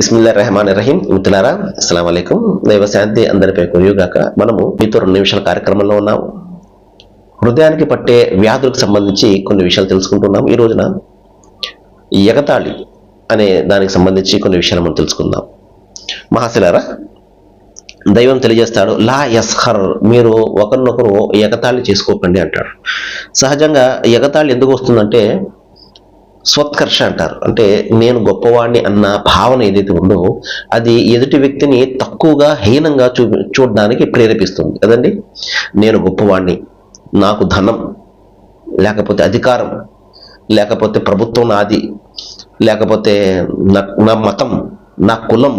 ఇస్మిల్లా రెహమాన్ రహీం మిత్రులారా అస్సలం అయికం దైవశాంతి అందరిపై కురియుగాక మనము మీతో రెండు నిమిషాల కార్యక్రమంలో ఉన్నాము. హృదయానికి పట్టే వ్యాధులకు సంబంధించి కొన్ని విషయాలు తెలుసుకుంటున్నాం. ఈ రోజున ఎగతాళి అనే దానికి సంబంధించి కొన్ని విషయాలు మనం తెలుసుకుందాం. మహాశిలారా దైవం తెలియజేస్తాడు లా యస్హర్ మీరు ఒకరినొకరు ఎగతాళి చేసుకోకండి అంటాడు. సహజంగా ఎగతాళి ఎందుకు వస్తుందంటే స్వత్కర్ష అంటారు. అంటే నేను గొప్పవాడిని అన్న భావన ఏదైతే ఉందో అది ఎదుటి వ్యక్తిని తక్కువగా హీనంగా చూ చూడడానికి ప్రేరేపిస్తుంది. కదండి నేను గొప్పవాడిని నాకు ధనం లేకపోతే అధికారం లేకపోతే ప్రభుత్వం నాది లేకపోతే నా నా మతం నా కులం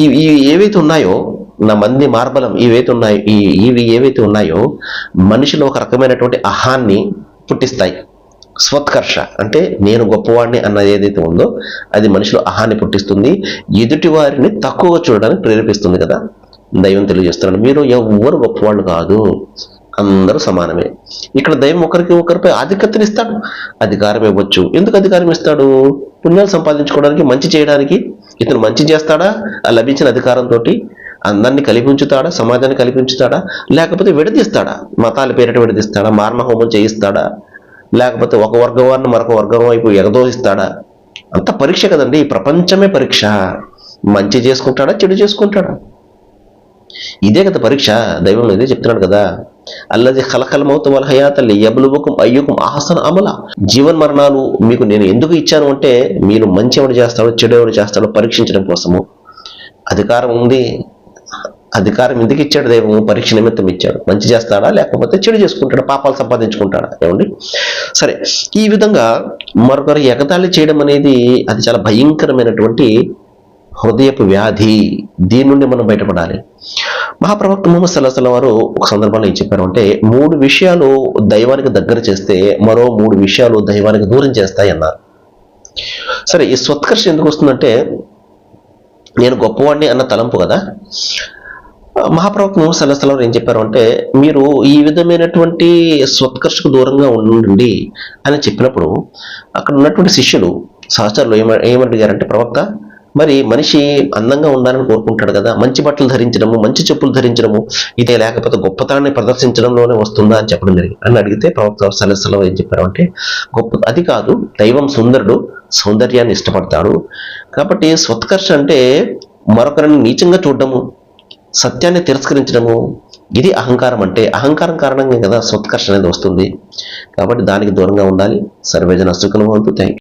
ఈ ఇవి ఏవైతే ఉన్నాయో నా మంది మార్బలం ఇవైతే ఉన్నాయో ఈ ఇవి ఏవైతే ఉన్నాయో మనిషిలో ఒక రకమైనటువంటి అహాన్ని పుట్టిస్తాయి. స్వత్కర్ష. అంటే నేను గొప్పవాడిని అన్నది ఏదైతే ఉందో అది మనిషిలో అహాన్ని పుట్టిస్తుంది ఎదుటి వారిని తక్కువగా చూడడానికి ప్రేరేపిస్తుంది కదా. దైవం తెలియజేస్తున్నాడు మీరు ఎవ్వరు గొప్పవాళ్ళు కాదు అందరూ సమానమే. ఇక్కడ దైవం ఒకరికి ఒకరిపై ఆధిక్యతను ఇస్తాడు అధికారం ఇవ్వచ్చు. ఎందుకు అధికారం ఇస్తాడు? పుణ్యాలు సంపాదించుకోవడానికి మంచి చేయడానికి. ఇతను మంచి చేస్తాడా? ఆ లభించిన అధికారంతో అందరినీ కలిపించుతాడా సమాజాన్ని కలిపించుతాడా లేకపోతే విడదీస్తాడా? మతాల పేరిట విడదీస్తాడా? మార్మహోమం చేయిస్తాడా? లేకపోతే ఒక వర్గం వారిని మరొక వర్గం వైపు ఎగదోసిస్తాడా? అంత పరీక్ష కదండి. ఈ ప్రపంచమే పరీక్ష. మంచి చేసుకుంటాడా చెడు చేసుకుంటాడా? ఇదే కదా పరీక్ష. దైవం ఇదే చెప్తున్నాడు కదా. అల్లది కలకల మౌత వల హయాతల్లి యబులువకం అయ్యుకం ఆహసన అమల. జీవన్ మరణాలు మీకు నేను ఎందుకు ఇచ్చాను అంటే మీరు మంచి ఎవడు చేస్తాడో చెడు ఎవడు చేస్తాడో పరీక్షించడం కోసము. అధికారం ఉంది. అధికారం ఎందుకు ఇచ్చాడు? దైవం పరీక్ష నిమిత్తం ఇచ్చాడు. మంచి చేస్తాడా? లేకపోతే చెడు చేసుకుంటాడా? పాపాలు సంపాదించుకుంటాడా? ఏమండి? సరే ఈ విధంగా మరొకరు ఎగతాళి చేయడం అనేది అది చాలా భయంకరమైనటువంటి హృదయపు వ్యాధి. దీని నుండి మనం బయటపడాలి. మహాప్రవక్త ముహమ్మద్ సల్లాహం వారు ఒక సందర్భంలో ఏం చెప్పారు అంటే మూడు విషయాలు దైవానికి దగ్గర చేస్తే మరో మూడు విషయాలు దైవానికి దూరం చేస్తాయి అన్నారు. సరే ఈ స్వత్కర్ష ఎందుకు వస్తుందంటే నేను గొప్పవాడిని అన్న తలంపు కదా? మహాప్రవక్త ముహమ్మద్ సల్లాహం ఏం చెప్పారు అంటే మీరు ఈ విధమైనటువంటి స్వత్కర్షకు దూరంగా ఉండండి అని చెప్పినప్పుడు అక్కడ ఉన్నటువంటి శిష్యులు సహచరులు ఏమ ఏమడిగారంటే ప్రవక్త మరి మనిషి అందంగా ఉండాలని కోరుకుంటాడు కదా మంచి బట్టలు ధరించడము మంచి చెప్పులు ధరించడము ఇదే లేకపోతే గొప్పతనాన్ని ప్రదర్శించడంలోనే వస్తుందా అని చెప్పడం జరిగింది. అని అడిగితే ప్రవక్త సలసలో ఏం చెప్పారు అంటే గొప్ప అది కాదు దైవం సుందరుడు సౌందర్యాన్ని ఇష్టపడతాడు. కాబట్టి స్వత్కర్ష అంటే మరొకరిని నీచంగా చూడడము సత్యాన్ని తిరస్కరించడము ఇది అహంకారం అంటే అహంకారం కారణంగా కదా స్వత్కర్ష అనేది వస్తుంది. కాబట్టి దానికి దూరంగా ఉండాలి. సర్వేజన సుఖనుభవంతు థ్యాంక్